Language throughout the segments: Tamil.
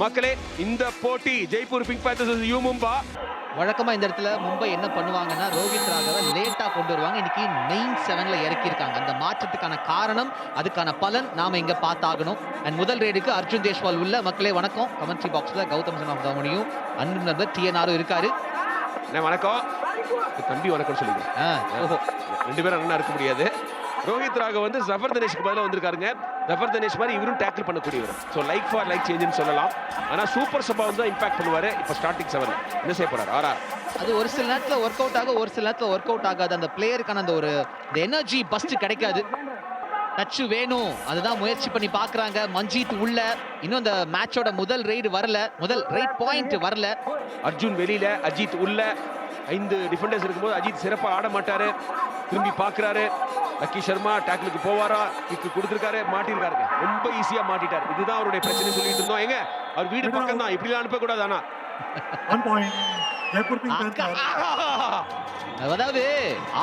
மக்களே இந்த போட்டி Jaipur pink panthers U Mumba. வழக்கமா இந்த இடத்துல மும்பை என்ன பண்ணுவாங்கன்னா ரோஹித் ராகவ லேட்டா கொண்டு வருவாங்க. இன்னைக்கு மெயின் செவன்ல இறக்கியிருக்காங்க. அந்த மாற்றத்துக்கான காரணம் அதுக்கான பலன் நாம இங்க பார்த்தாகணும். அண்ட் முதல் ரேடுக்கு அர்ஜுன் தேஷ்வால் உள்ள. மக்களே வணக்கம். கமெண்ட்ரி பாக்ஸ்ல கௌதம் சன் ஆஃப் தமனியும் அன்பு நண்பர் டிஎன்ஆரும் இருக்காரு. வணக்கம். தம்பி வணக்கம் ஓஹோ. ரெண்டு பேரும் அண்ணனா இருக்க முடியாது. ரோஹித் ராகவ் வந்து ஜஃபர் தனேஷ்க்கு பதிலா வந்திருக்காருங்க. ஜஃபர் தனேஷ் மாதிரி இவரும் டேக்கிள் பண்ணக்கூடியவர். ஸோ லைக் ஃபார் லைக் சேஞ்சுன்னு சொல்லலாம். ஆனா சூப்பர் சபா வந்து இம்பாக்ட் பண்ணுவாரு. இப்போ ஸ்டார்டிங் செவன் என்ன செய்ய போறாரு? ஆறா. அது ஒரு சில நேரத்துல ஒர்க் அவுட் ஆகும் ஒரு சில நேரத்துல ஒர்க் அவுட் ஆகாது. அந்த பிளேயருக்கான அந்த ஒரு எனர்ஜி பஸ்ட் கிடைக்காது. டச்சு வேணும். அதுதான் முயற்சி பண்ணி பார்க்கறாங்க. மஞ்சீத் உள்ள. இன்னும் அந்த மேட்சோட முதல் ரைடு வரல. முதல் ரைட் பாயிண்ட் வரல. அர்ஜுன் வெளியில அஜித் உள்ள. ஐந்து டிஃபெண்டர்ஸ் இருக்கும்போது அஜித் சிறப்பா ஆட மாட்டாரு. திரும்பி பார்க்கறாரு. லக்கி சர்மா டேக்கிளுக்கு போவாரா? கிக்கு கொடுத்துருக்காரு. மாட்டிருக்காருங்க ரொம்ப ஈஸியா மாட்டிட்டாரு. இதுதான் அவருடைய பிரச்சனை சொல்லிட்டு இருந்தோம். எங்க அவர் வீடு பக்கம் தான் இப்படிலாம் அனுப்பக்கூடாது ஆனா! அதாவது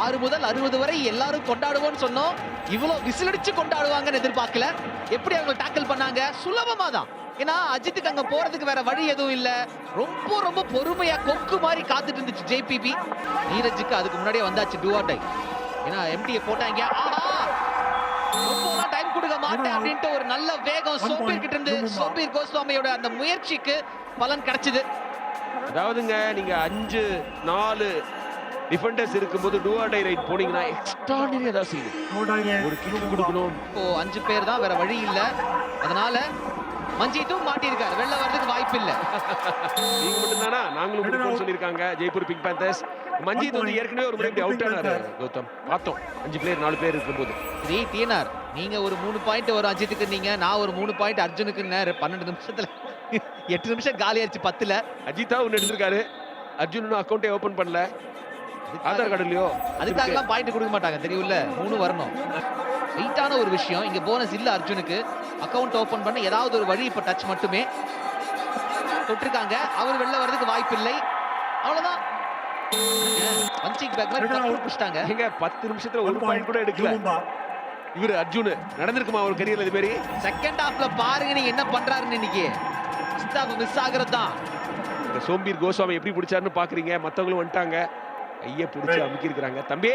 ஆறு முதல் அறுபது வரை எல்லாரும் கொண்டாடுவோம்னு சொன்னோம். இவ்வளவு விசிலடிச்சு கொண்டாடுவாங்கன்னு எதிர்பார்க்கல. எப்படி அவங்க டேக்கிள் பண்ணாங்க? சுலபமா தான் ஏன்னா அஜித்துக்கு அங்க போறதுக்கு வேற வழி எதுவும் இல்ல. ரொம்ப ரொம்ப பொறுமையா கொக்கு மாதிரி காத்துட்டு இருந்துச்சு ஜேபிபி. நீரஜுக்கு அதுக்கு முன்னாடியே வந்தாச்சு டூஆர் டை ஏன்னா எம்டியை போட்டாங்க. ஆஹா! ரொம்பலாம் டைம் கொடுக்க மாட்டேன் அப்படின்ட்டு ஒரு நல்ல வேகம். சோபீர் கிட்ட இருந்து சோபீர் கோஸ்வாமியோட அந்த முயற்சிக்கு பலன் கிடைச்சது. அதாவதுங்க நீங்க அஞ்சு நாலு டிஃபெண்டர்ஸ் இருக்கும்போது டூ ஆர் டை ரைட் போனீங்கன்னா எக்ஸ்ட்ராடினரி ஏதாவது direct. ஒரு கிக் கொடுக்கணும். இப்போ அஞ்சு பேர் தான் வேற வழி இல்ல. அதனால மஞ்சித்தும் மாட்டியிருக்காரு. வெளில வர்றதுக்கு வாய்ப்பு இல்ல நீங்க மட்டும் தானா? நாங்களும் கொடுப்போம்னு சொல்லியிருக்காங்க. Jaipur pink panthers. மஞ்சித் வந்து ஏற்கனவே ஒரு முறை அவுட் ஆனாரு. கௌதம் பார்த்தோம். அஞ்சு பேர் நாலு பேர் இருக்கும்போது. சரி டிஎன்ஆர் நீங்க ஒரு மூணு பாயிண்ட் வரும் அஜித்துக்கு நீங்க. நான் ஒரு மூணு பாயிண்ட் அர்ஜுனுக்கு பன்னெண்டு நிமிஷத்துல. எட்டு நிமிஷம் காலி ஆயிடுச்சு பத்துல. அஜித்தா ஒன்று எடுத்திருக்காரு. அர்ஜுன் இன்னும் அக்கௌண்ட்டே ஓபன் பண்ணல. ஆதார் கார்டு இல்லையோ? அதுக்காகலாம் பாயிண்ட் கொடுக்க மாட்டாங்க. தெரியும்ல? மூணு வரணும். வெயிட்டான ஒரு விஷயம். இங்க போனஸ் இல்ல அர்ஜுனுக்கு. அக்கவுண்ட் ஓபன் பண்ண ஏதாவது ஒரு வழி இப்ப டச் மட்டுமே. தொட்டிருக்காங்க. அவர் வெளில வர்றதுக்கு வாய்ப்பு இல்லை அவ்வளவுதான் பஞ்சிங் பேக் மாதிரி புடிச்சிட்டாங்க எங்க பத்து நிமிஷத்துல ஒரு பாயிண்ட். கூட எடுக்கல. இவர் அர்ஜுன். நடந்திருக்குமா அவர் கரியர்ல இது மாதிரி செகண்ட் ஹாஃப்ல பாருங்க நீங்க என்ன பண்றாருன்னு இன்னைக்கு. மிஸ் ஆகுறது தான் இந்த சோம்பீர் கோஸ்வாமி எப்படி பிடிச்சாருன்னு பாக்குறீங்க. மத்தவங்களும் வந்துட்டாங்க. கையை பிடிச்சி அமுக்கி இருக்கிறாங்க தம்பி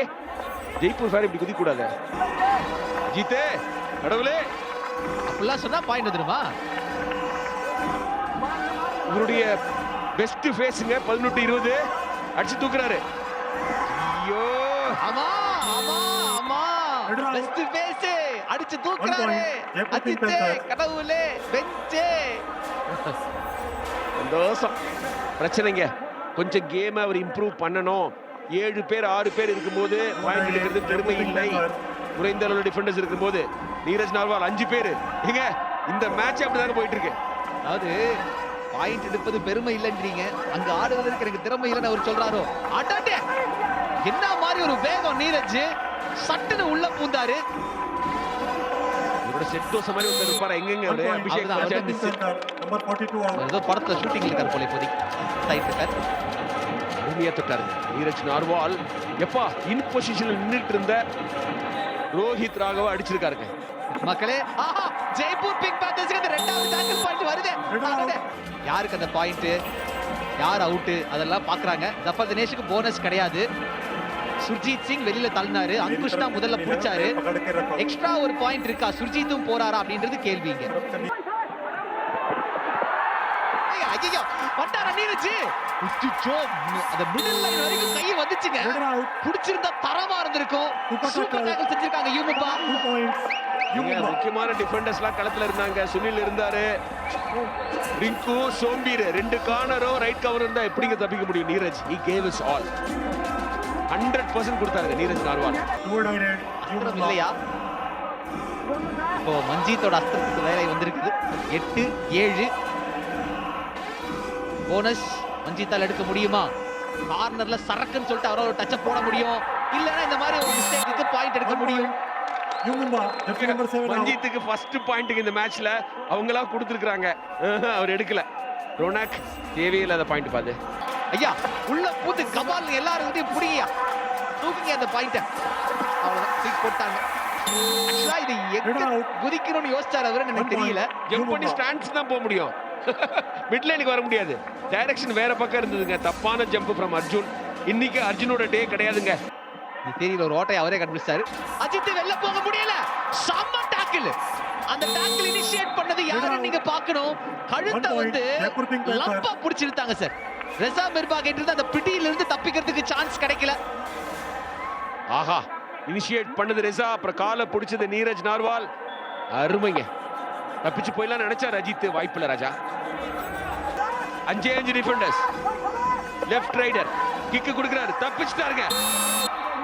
ஜெய்ப்பூர் ஃபேர் இப்படி குதிக்க கூடாது ஜீத்தே கடவுளே. அப்படிலாம் சொன்னா பாயிண்ட் வந்துருமா இவருடைய பெஸ்ட் ஃபேஸுங்க பதினெட்டு இருபது. அடிச்சு தூக்குறாரு. ஐயோ. ஆமா ஆமா ஆமா. பெஸ்ட் பேஸ் அடிச்சு தூக்குறாரு. Panthers. கடவுளே பெஞ்சே. சந்தோஷம். பிரச்சனைங்க. கொஞ்சம் கேம் அவர் இம்ப்ரூவ் பண்ணணும். ஏழு பேர் ஆறு பேர் இருக்கும்போது பாயிண்ட் எடுக்கிறது பெருமை இல்லை. குறைந்த அளவு டிஃபெண்டர்ஸ் இருக்கும்போது நீரஜ் நார்வால் அஞ்சு பேர். ஏங்க இந்த மேட்ச் அப்படிதாங்க போயிட்டு இருக்கு அதாவது பாயிண்ட் எடுப்பது பெருமை இல்லைன்றீங்க. அங்க ஆடுவதற்கு எனக்கு திறமை இல்லைன்னு அவர் சொல்றாரோ? அட்டாட்டே என்ன மாதிரி ஒரு வேகம் நீரஜ். சட்டுன்னு உள்ள பூந்தாரு. இவரோட செட் தோசை மாதிரி ஒருத்தர் இருப்பாரா? எங்கெங்க அவரு. அபிஷேக் அவர்தான், Bachchan. Pink Panther. Number 42 out. ஏதோ படத்துல ஷூட்டிங் இருக்காரு போல இப்போதைக்கு. அருமையா தொட்டாருங்க. நீரஜ் நார்வால் எப்பா இன் பொசிஷன்ல நின்றுட்டு இருந்த ரோஹித் ராகவ அடிச்சிருக்காருங்க. மக்களே ஆஹா ஜெய்ப்பூர் பிக் பேத்தர்ஸ்க்கு அந்த ரெண்டாவது டாக்கிள் பாயிண்ட் வருது. யாருக்கு அந்த பாயிண்ட் யார் அவுட்டு அதெல்லாம் பாக்குறாங்க. தப்பா தினேஷுக்கு போனஸ் கிடையாது. சுர்ஜித் சிங் வெளியில தள்ளினாரு. அங்குஷ் முதல்ல பிடிச்சாரு. எக்ஸ்ட்ரா ஒரு பாயிண்ட் இருக்கா? சுர்ஜித்தும் போறாரா அப்படின்றது கேள்விங்க நீரஜ் உச்சிச்சோ, அந்த மிடில் லைன் வரைக்கும் கை வந்துச்சுங்க. புடிச்சிருந்தா தரமா இருந்திருக்கும். சூப்பர். டேக்கிள் செஞ்சிருக்காங்க யூமுப்பா. முக்கியமான டிஃபெண்டர்ஸ்லாம் களத்துல இருந்தாங்க. சுனில் இருந்தாரு. ரிங்கு சோம்பீர் ரெண்டு கார்னரும் ரைட் கவர் இருந்தா எப்படிங்க தப்பிக்க முடியும்? Neeraj he gave us all. Hundred percent கொடுத்தாரு நீரஜ் நார்வால். இல்லையா? இப்போ மஞ்சீத்தோட அஸ்திரத்துக்கு வேலை வந்திருக்குது. எட்டு ஏழு போனஸ் மஞ்சீத்தால் எடுக்க முடியுமா? கார்னர்ல சரக்குன்னு சொல்லிட்டு அவரால் ஒரு டச்ச போட முடியும். இல்லைன்னா இந்த மாதிரி ஒரு மிஸ்டேக்கு பாயிண்ட் எடுக்க முடியும். மஞ்சித்துக்கு ஃபர்ஸ்ட் பாயிண்ட்டுக்கு இந்த மேட்ச்ல அவங்களா கொடுத்துருக்காங்க அவர் எடுக்கல. ரோனாக் தேவையில்லாத பாயிண்ட் பாது ஐயா உள்ள பூத்து கபால் எல்லாரும் புடிங்கயா தூக்குங்க அந்த பாயிண்ட அவ்வளவுதான். தூக்கி போட்டாங்க. இது எங்க. குதிக்கணும்னு யோசிச்சாரு அவரு எனக்கு தெரியல. பண்ணி ஸ்டாண்ட்ஸ் தான் போக முடியும். மிட் லைனுக்கு வர முடியாது. டைரக்ஷன் வேற பக்கம் இருந்ததுங்க. தப்பான ஜம்ப் ஃப்ரம் அர்ஜுன். இன்னைக்கு அர்ஜுனோட டே கிடையாதுங்க. தேதியில ஒரு ஓட்டை அவரே கண்டுபிடிச்சாரு அஜித் வெளில போக முடியல. செம்ம டாக்கிள் அந்த டாக்கிள் இனிஷியேட் பண்ணது யாருன்னு நீங்க பார்க்கணும். கழுத்தை வந்து Jaipur Pink Panther. லம்பா புடிச்சு இழுத்தாங்க சார் ரெசா மிர்பா கிட்ட இருந்து அந்த பிடியில இருந்து தப்பிக்கிறதுக்கு சான்ஸ் கிடைக்கல. ஆஹா. இனிஷியேட் பண்ணது ரெசா அப்புறம் காலை பிடிச்சது நீரஜ் நார்வால். அருமைங்க. தப்பிச்சு போயிடலாம் நினைச்சார் அஜித் வாய்ப்பில்ல ராஜா. அஞ்சே அஞ்சு டிஃபெண்டர்ஸ் லெஃப்ட் ரைடர் கிக்கு கொடுக்குறாரு. தப்பிச்சிட்டாருங்க.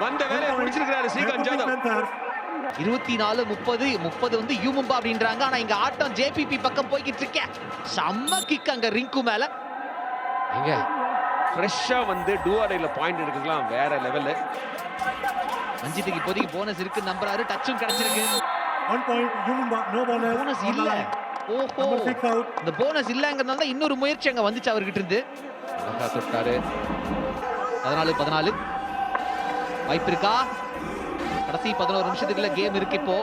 வந்த வேலையை முடிச்சிருக்காரு ஸ்ரீகாந்த் ஜாதவ். இருபத்தி நாலு முப்பது முப்பது வந்து யூமும்பா அப்படின்றாங்க. ஆனா இங்க ஆட்டம் ஜேபிபி பக்கம் போய்கிட்டு இருக்கேன் செம்ம கிக் அங்க ரிங்கு மேல. எங்க ஃப்ரெஷ்ஷா வந்து டூஆர்ஐல பாயிண்ட் எடுக்கலாம் வேற லெவல்ல அஞ்சித்துக்கு இப்போதைக்கு போனஸ் இருக்கு நம்புறாரு. டச்சும் கிடைச்சிருக்கு. One point, Yumumba, no bonus. Bonus இல்ல. ஓஹோ. இந்த போனஸ் இல்லங்கிறதுனால தான் இன்னொரு முயற்சி அங்க வந்துச்சு அவர்கிட்ட இருந்து. அழகா தொட்டாரு. பதினாலு பதினாலு. வாய்ப்பு இருக்கா? கடைசி பதினோரு நிமிஷத்துக்குள்ள கேம் இருக்கு இப்போ.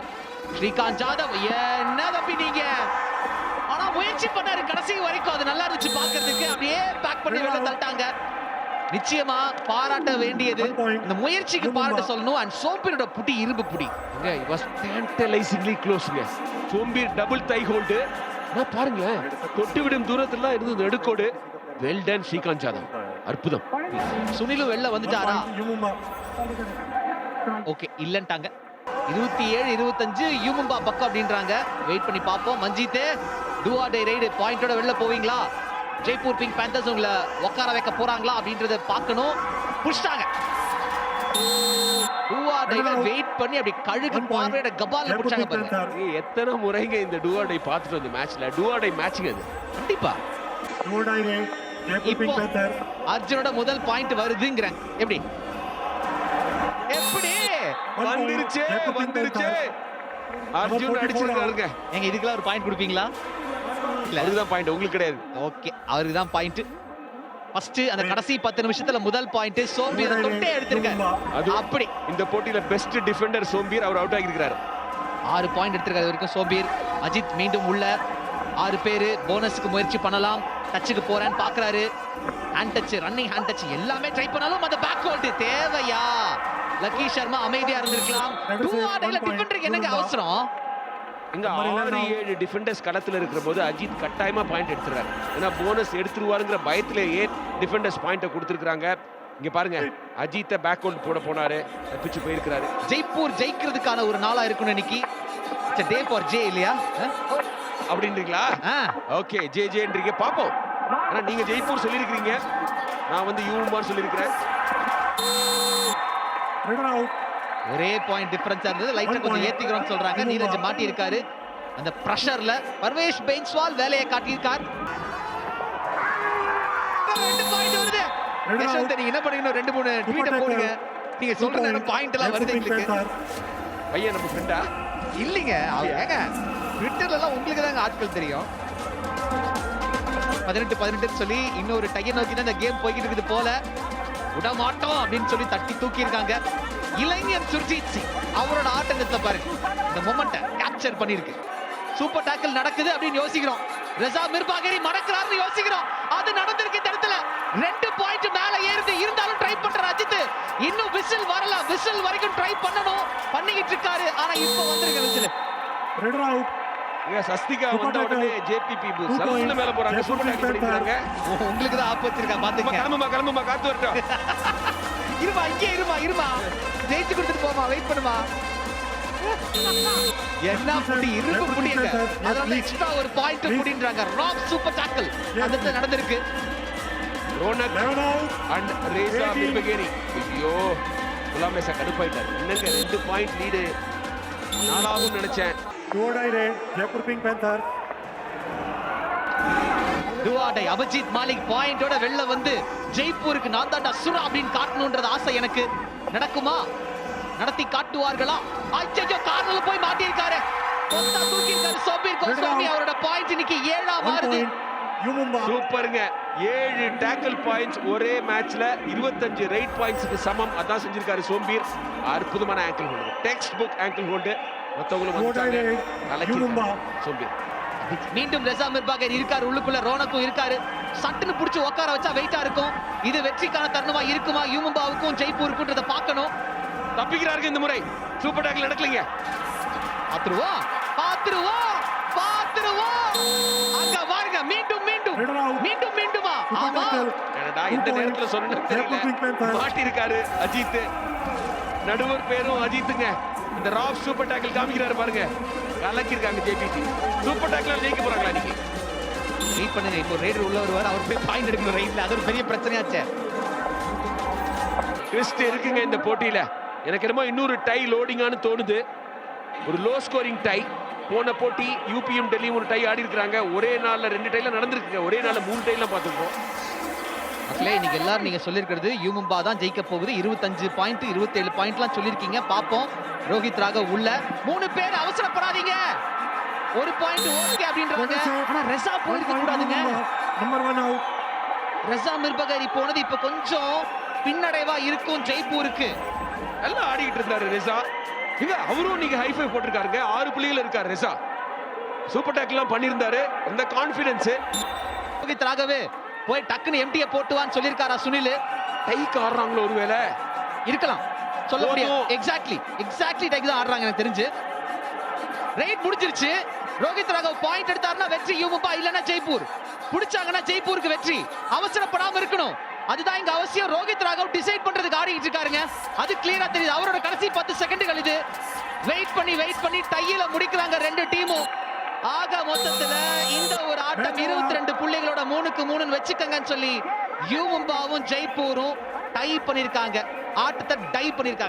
ஸ்ரீகாந்த் ஜாதவ் என்ன தம்பி நீங்க? ஆனா முயற்சி பண்ணாரு கடைசி வரைக்கும். அது நல்லா இருந்துச்சு பாக்குறதுக்கு அப்படியே பேக் பண்ணி வெளில தள்ளிட்டாங்க நிச்சயமா பாராட்ட வேண்டியது. இந்த முயற்சிக்கு பாராட்ட சொல்லணும். அண்ட் சோப்பினோட புடி இரும்பு புடி tantalizingly closeங்க சோம்பீர் டபுள் தை ஹோல்டு நான் பாருங்க தொட்டு விடும் தூரத்துல இருந்தது நெடுக்கோடு. வெல் டன் ஸ்ரீகாந்த் ஜாதவ் அற்புதம். சுனிலும் வெளில வந்துட்டாரா. ஓகே இல்லன்ட்டாங்க. இருபத்தி ஏழு இருபத்தஞ்சு யூமும்பா பக்கம் அப்படின்றாங்க. வெயிட் பண்ணி பார்ப்போம். மஞ்சித்தே டூஆ டே ரைடு பாயிண்டோட வெளில போவீங்களா? ஜெய்ப்பூர் பிங்க் பேந்தர்ஸ் உங்களை உட்கார வைக்க போறாங்களா அப்படின்றத பார்க்கணும். புடிச்சிட்டாங்க. வெயிட் பண்ணி அப்படி கழுகு. பார்வையோட கபால புடிச்சாங்க பாருங்க. எத்தனை முறைங்க இந்த டூஆர்டை பார்த்துட்டு வந்து மேட்ச்ல டூஆர்டை மேட்ச்ங்க அது. கண்டிப்பா. இப்போ-. அர்ஜுனோட முதல் பாயிண்ட் வருதுங்கிறாங்க எப்படி? எப்படி? வந்துருச்சு வந்துருச்சு. அர்ஜுன் Number 44 அடிச்சிருக்காருங்க. எங்க இதுக்கெல்லாம் ஒரு பாயிண்ட் கொடுப்பீங்களா? இல்ல அதுதான் பாயிண்ட் உங்களுக்கு கிடையாது. ஓகே அவருக்கு தான் பாயிண்ட் ஃபர்ஸ்ட் அந்த கடைசி பத்து நிமிஷத்துல முதல் பாயிண்ட் சோம்பி அதை தொட்டே எடுத்திருக்காரு. அது அப்படி. இந்த போட்டியில பெஸ்ட் டிஃபெண்டர் சோம்பீர் அவர் அவுட் ஆகியிருக்காரு ஆறு பாயிண்ட் எடுத்திருக்காரு வரைக்கும் சோம்பீர் அஜித் மீண்டும் உள்ள ஆறு பேரு போனஸுக்கு முயற்சி பண்ணலாம். டச்சுக்கு போறேன்னு பாக்குறாரு. Hand touch running hand touch எல்லாமே ட்ரை பண்ணாலும் அந்த பேக் ஹோல்ட் தேவையா? லக்கி சர்மா அமைதியா இருந்திருக்கலாம். டூ ஆடையில டிஃபெண்டருக்கு என்னங்க அவசரம்? இங்க ஆறு ஏழு டிஃபெண்டர்ஸ் களத்துல இருக்கிற போது அஜித் கட்டாயமா பாயிண்ட் எடுத்துறாரு ஏன்னா போனஸ் எடுத்துருவாருங்கிற பயத்திலேயே டிஃபெண்டர்ஸ் பாயிண்ட கொடுத்துருக்காங்க இங்க பாருங்க அஜித்தை பேக் ஹோல்ட் போட போனாரு. தப்பிச்சு போயிருக்கிறாரு. ஜெய்ப்பூர் ஜெயிக்கிறதுக்கான ஒரு நாளா இருக்கும் இன்னைக்கு டே ஃபார் ஜே இல்லையா? அப்படின்றீங்களா? ஆ. ஓகே ஜே ஜேன்றீங்க பாப்போம். ஆனா நீங்க ஜெய்ப்பூர் சொல்லியிருக்கிறீங்க. நான் வந்து யூமார் சொல்லியிருக்கிறேன். ஒரே பாயிண்ட் டிஃபரன்ஸா இருந்தது. லைட்டா கொஞ்சம். ஏத்திக்கிறோம்னு சொல்றாங்க. நீரஜ் மாட்டி இருக்காரு அந்த பிரஷர்ல பர்வேஷ் பெயின்ஸ்வால் வேலையை காட்டியிருக்கார். ரெண்டு பாயிண்ட் வருது. நீங்க என்ன பண்ணீங்க ரெண்டு மூணு ட்வீட். போடுங்க. நீங்க சொல்ற பாயிண்ட் எல்லாம் வருது எங்களுக்கு. பையன் நம்ம ஃப்ரெண்டா இல்லைங்க. அவர் ஏங்க ட்விட்டர்ல எல்லாம் உங்களுக்கு தாங்க ஆட்கள் தெரியும். பதினெட்டு பதினெட்டு சொல்லி இன்னொரு டைய நோக்கி தான் இந்த கேம் போய்கிட்டு இருக்குது போல. விட மாட்டோம் அப்படின்னு சொல்லி தட்டி தூக்கி இருக்காங்க இளைஞர் சுர்ஜித் சிங் அவரோட ஆட்டத்தை பாருங்க இந்த மொமெண்ட்டை கேப்சர் பண்ணிருக்கு சூப்பர் டேக்கிள் நடக்குது அப்படின்னு யோசிக்கிறோம். ரெசா மிர்பாகரி மடக்கிறாருன்னு யோசிக்கிறோம். அது நடந்திருக்கு இந்த இடத்துல. ரெண்டு பாயிண்ட் மேல ஏறுது. இருந்தாலும் ட்ரை பண்ற அஜித் இன்னும் விசில் வரல. விசில் வரைக்கும் ட்ரை பண்ணணும். பண்ணிக்கிட்டு இருக்காரு. ஆனா இப்போ வந்துருங்க விசில். Super வந்த tackle. உடனே ஜேபிபி சல்லுன்னு point. மேல போறாங்க. சூப்பர் டேக்கிள் பண்ணிக்கிறாங்க உங்களுக்கு தான் ஆப்பு வச்சிருக்கா அம்மா, பாத்துக்க கிளம்புமா கிளம்புமா? காத்து வரட்டும். இருமா இங்கே இருமா இருமா. ஜெயிச்சு கொடுத்துட்டு போமா வெயிட் பண்ணுமா. என்ன புடி இரும்பு புடிங்க அதனால எக்ஸ்ட்ரா ஒரு பாயிண்ட் புடின்றாங்க. ராக் சூப்பர் டாக்கிள் அந்த நடந்திருக்கு. ரோனக். அண்ட் ரேசா. பிம்பகேரி ஐயோ குலாமேசா கடுப்பாயிட்டார். என்னங்க ரெண்டு பாயிண்ட் லீடு நாளாகும் நினைச்சேன். Die rate. டுவாடை அபிஜித் மாலிக் பாயிண்டோட வெளில வந்து ஜெய்ப்பூருக்கு நான் தாண்டா சுரா அப்படின்னு காட்டணும்ன்றது ஆசை எனக்கு. நடக்குமா? நடத்தி காட்டுவார்களா? ஐயோ கார்னர்ல போய் மாட்டியிருக்காரு. கொத்தா தூக்கி இருக்காரு சோபீர் கோஸ்வாமி அவரோட பாயிண்ட் இன்னைக்கு ஏழா. Yumumba. சூப்பருங்க. ஏழு டேக்கிள் பாயிண்ட்ஸ் ஒரே மேட்ச்ல இருபத்தஞ்சு ரைட் பாயிண்ட்ஸ்க்கு சமம். அதான் செஞ்சிருக்காரு சோம்பீர். அற்புதமான ankle hold textbook ankle hold Yumumba. Sombir. மீண்டும் ரெசா மிர்பாகர் இருக்காரு உள்ளுக்குள்ள ரோனக்கும் இருக்காரு. சட்டுன்னு புடிச்சு உட்கார வச்சா வெயிட்டா இருக்கும். இது வெற்றிக்கான தருணமா இருக்குமா? யூமும்பாவுக்கும் ஜெய்ப்பூருக்குன்றத பார்க்கணும். தப்பிக்கிறார்கள் இந்த முறை. சூப்பர் டேக்கிள் நடக்கலைங்க. பாத்துருவோம் பாத்துருவோம் பாத்துருவோம் அங்க பாருங்க மீண்டும் மீண்டும். மீண்டும் மீண்டுமா? ஆமா. இந்த. நேரத்துல சொன்னு. மாட்டிருக்காரு அஜித் நடுவர் பேரும் அஜித்துங்க. இந்த ராப் சூப்பர் டேக்கிள் காமிக்கிறாரு பாருங்க. கலக்கிருக்காங்க ஜேபிசி சூப்பர் டேக்கிள் ஜெயிக்க போறாங்களா இன்னைக்கு வெயிட் பண்ணுங்க இப்போ ரைடர் உள்ள வருவார் அவர் போய் பாயிண்ட் எடுக்கணும் ரைட்ல அது ஒரு பெரிய பிரச்சனையாச்சு. ட்விஸ்ட் இருக்குங்க இந்த போட்டியில. எனக்கு என்னமோ இன்னொரு டை லோடிங்கான்னு தோணுது. ஒரு லோ ஸ்கோரிங் டை போன போட்டி யூபியும் டெல்லியும் ஒரு டை ஆடி இருக்காங்க ஒரே நாள்ல ரெண்டு டைல நடந்திருக்குங்க. ஒரே நாள்ல மூணு டைலாம் பார்த்துருக்கோம் மக்களே இன்னைக்கு எல்லாரும் நீங்க சொல்லிருக்கிறது யூமும்பா தான் ஜெயிக்க போகுது. இருபத்தஞ்சு பாயிண்ட் இருபத்தேழு பாயிண்ட்லாம் சொல்லிருக்கீங்க பாப்போம் ரோஹித் ராகவ் உள்ள. மூணு பேர் அவசரப்படாதீங்க. ஒரு பாயிண்ட் ஓகே அப்படின்றாங்க ஆனா ரெசா போயிருக்க கூடாதுங்க. Number one out. Reza Mirbagheri போனது இப்ப கொஞ்சம் பின்னடைவா இருக்கும் ஜெய்ப்பூருக்கு. நல்லா ஆடிக்கிட்டு இருந்தாரு ரெசா. இங்க அவரும் நீங்க ஹைஃபை போட்டிருக்காருங்க. ஆறு புள்ளிகள் இருக்காரு ரெசா. சூப்பர் டேக்லாம் பண்ணியிருந்தாரு. அந்த கான்ஃபிடன்ஸ் ரோஹித் ராகவ் போய் டக்குன்னு எம்டியை போட்டுவான்னு சொல்லியிருக்காரா சுனில்? டைக்கு ஆடுறாங்களோ ஒருவேளை? இருக்கலாம். சொல்ல முடியாது. போதும். எக்ஸாக்ட்லி எக்ஸாக்ட்லி டைக் தான் ஆடுறாங்க எனக்கு தெரிஞ்சு. ரைட் முடிஞ்சிருச்சு. ரோஹித் ராகவ் பாயிண்ட் எடுத்தாருன்னா வெற்றி. யூமுப்பா இல்லனா ஜெய்ப்பூர். புடிச்சாங்கன்னா ஜெய்ப்பூருக்கு வெற்றி. அவசரப்படாம இருக்கணும். அதுதான் இங்க அவசியம். ரோஹித் ராகவ் டிசைட் பண்றதுக்கு ஆடிட்டு இருக்காருங்க. அது கிளியரா தெரியுது. அவரோட கடைசி பத்து செகண்டுகள் இது. வெயிட் பண்ணி வெயிட் பண்ணி டையில முடிக்கிறாங்க ரெண்டு டீமும் ஆக மொத்தத்துல இந்த ஒரு ஆட்டம் இருபத்தி ரெண்டு புள்ளிகளோட மூணுக்கு மூணுன்னு வச்சுக்கங்கன்னு சொல்லி யூமும்பாவும் ஜெய்ப்பூரும் டை பண்ணிருக்காங்க. ஆட்டத்தை டை பண்ணிருக்காங்க.